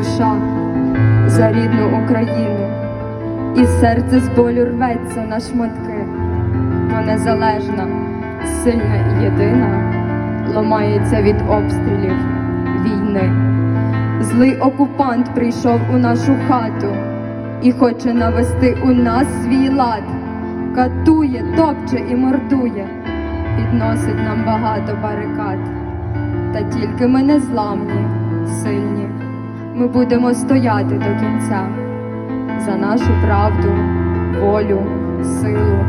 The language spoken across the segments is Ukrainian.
Душа за рідну Україну, і серце з болю рветься на шматки, бо незалежна, сильна і єдина ламається від обстрілів війни. Злий окупант прийшов у нашу хату і хоче навести у нас свій лад, катує, топче і мордує, підносить нам багато барикад. Та тільки ми не зламні, сильні. Ми будемо стояти до кінця за нашу правду, волю, силу,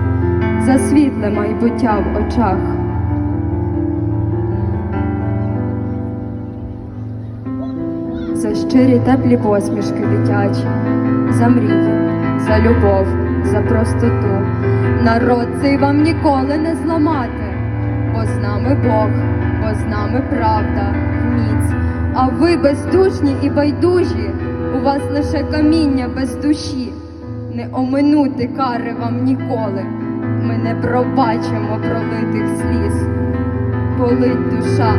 за світле майбуття в очах. За щирі теплі посмішки дитячі, за мрії, за любов, за простоту. Народ цей вам ніколи не зламати, бо з нами Бог, бо з нами правда. А ви бездушні і байдужі, у вас лише каміння без душі. Не оминути кари вам ніколи. Ми не пробачимо пролитих сліз. Болить душа,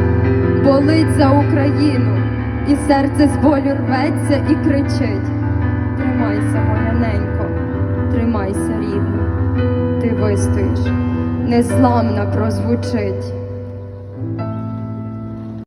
болить за Україну, і серце з болю рветься і кричить. Тримайся, моя ненько, тримайся, рідна, ти вистоїш, незламна прозвучить.